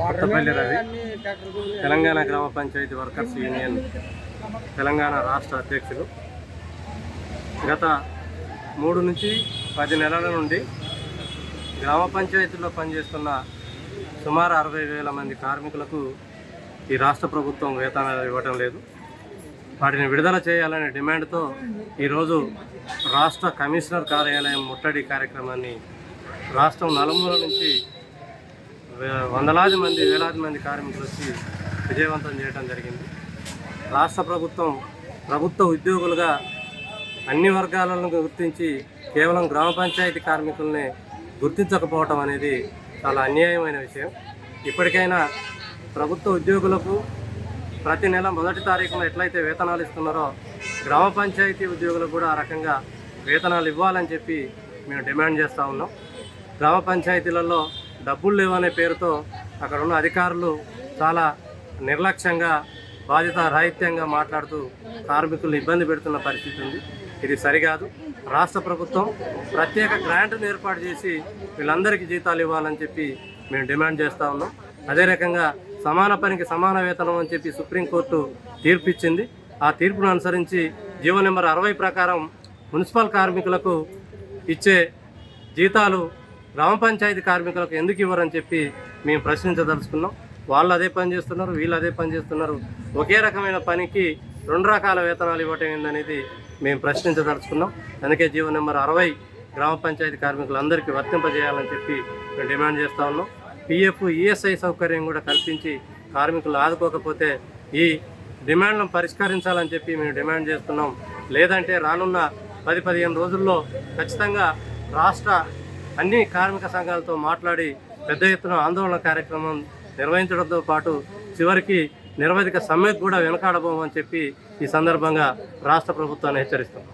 కొత్తపల్లి రవి. తెలంగాణ గ్రామ panchayat workers union Telangana రాష్ట్ర అధ్యక్షులు. గత మూడు నుంచి పది నెలల నుండి గ్రామ పంచాయతీలో పనిచేస్తున్న సుమారు అరవై వేల మంది కార్మికులకు ఈ రాష్ట్ర ప్రభుత్వం వేతనాలు ఇవ్వటం లేదు. వాటిని విడుదల చేయాలనే డిమాండ్తో ఈరోజు రాష్ట్ర కమిషనర్ కార్యాలయం ముట్టడి కార్యక్రమాన్ని రాష్ట్రం నలుమూల నుంచి వందలాది మంది వేలాది మంది కార్మికులు వచ్చి విజయవంతం చేయడం జరిగింది. రాష్ట్ర ప్రభుత్వం ప్రభుత్వ ఉద్యోగులుగా అన్ని వర్గాలను గుర్తించి కేవలం గ్రామ పంచాయతీ కార్మికుల్ని గుర్తించకపోవటం అనేది చాలా అన్యాయమైన విషయం. ఇప్పటికైనా ప్రభుత్వ ఉద్యోగులకు ప్రతి నెల మొదటి తారీఖున ఎట్లయితే వేతనాలు ఇస్తున్నారో గ్రామ పంచాయతీ ఉద్యోగులకు కూడా ఆ రకంగా వేతనాలు ఇవ్వాలని చెప్పి మేము డిమాండ్ చేస్తూ ఉన్నాం. గ్రామ పంచాయతీలలో డబ్బులు లేవనే పేరుతో అక్కడ ఉన్న అధికారులు చాలా నిర్లక్ష్యంగా బాధ్యత రాహిత్యంగా మాట్లాడుతూ కార్మికులను ఇబ్బంది పెడుతున్న పరిస్థితి ఉంది. ఇది సరికాదు. రాష్ట్ర ప్రభుత్వం ప్రత్యేక గ్రాంట్ను ఏర్పాటు చేసి వీళ్ళందరికీ జీతాలు ఇవ్వాలని చెప్పి మేము డిమాండ్ చేస్తూ ఉన్నాం. అదే రకంగా సమాన పనికి సమాన వేతనం అని చెప్పి సుప్రీంకోర్టు తీర్పు ఇచ్చింది ఆ తీర్పును అనుసరించి జీవో నెంబర్ అరవై ప్రకారం మున్సిపల్ కార్మికులకు ఇచ్చే జీతాలు గ్రామ పంచాయతీ కార్మికులకు ఎందుకు ఇవ్వరని చెప్పి మేము ప్రశ్నించదలుచుకున్నాం. వాళ్ళు అదే పని చేస్తున్నారు వీళ్ళు అదే పని చేస్తున్నారు. ఒకే రకమైన పనికి రెండు రకాల వేతనాలు ఇవ్వటం ఏందనేది మేము ప్రశ్నించదలుచుకున్నాం. అందుకే జీవో నెంబర్ అరవై గ్రామ పంచాయతీ కార్మికులందరికీ వర్తింపజేయాలని చెప్పి మేము డిమాండ్ చేస్తూ ఉన్నాం. పిఎఫ్ ఈఎస్ఐ సౌకర్యం కూడా కల్పించి కార్మికులు ఆదుకోకపోతే ఈ డిమాండ్లను పరిష్కరించాలని చెప్పి మేము డిమాండ్ చేస్తున్నాం. లేదంటే రానున్న పది పదిహేను రోజుల్లో ఖచ్చితంగా రాష్ట్ర అన్ని కార్మిక సంఘాలతో మాట్లాడి పెద్ద ఎత్తున ఆందోళన కార్యక్రమం నిర్వహించడంతో పాటు చివరికి నిరవధిక సమ్మెకు కూడా వెనకాడబోమని చెప్పి ఈ సందర్భంగా రాష్ట్ర ప్రభుత్వాన్ని హెచ్చరిస్తున్నాం.